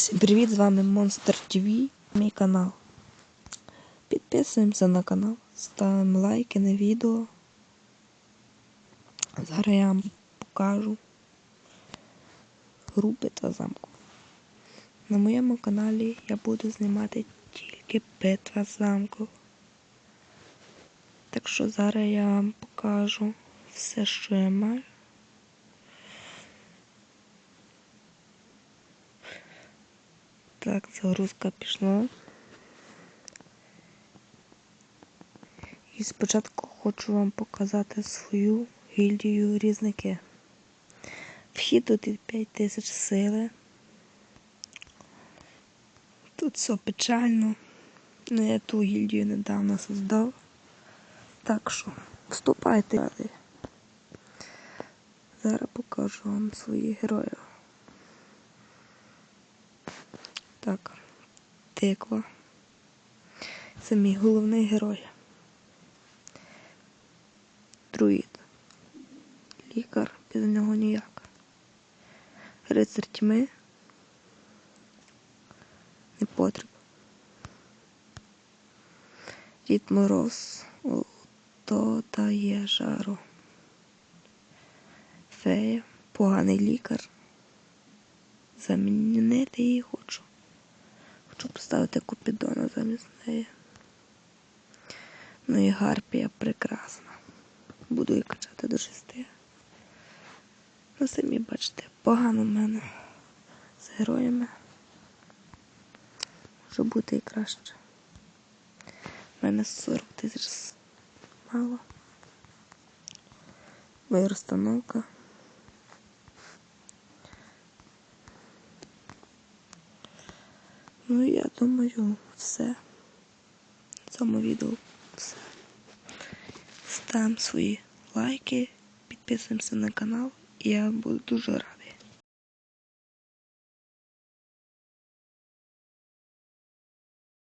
Всім привіт, з вами Monster TV, мій канал. Підписуємося на канал, ставимо лайки на відео. Зараз я вам покажу гру битва замку. На моєму каналі я буду знімати тільки битва замку. Так що зараз я вам покажу все, що я маю. Так, загрузка пішла. І спочатку хочу вам показати свою гільдію різники. Вхід тут 5 тисяч сили. Тут все печально. Ну, я ту гільдію недавно создав. Так що, вступайте. Зараз покажу вам своїх героїв. Так, тиква. Це мій головний герой. Друїд. Лікар, без нього ніяк. Рицар тьми. Не потріб. Дід Мороз. То дає жару. Фея. Поганий лікар. Замінити її хочу. Хочу поставити Купідона замість неї. Ну і гарпія прекрасна. Буду її качати до шести. Ну, самі бачите, погано в мене з героями. Може бути і краще. У мене 40 тисяч мало. Моя розстановка. Ну, я думаю, все. В цьому відео все. Ставимо свої лайки, підписуємося на канал, і я буду дуже рад.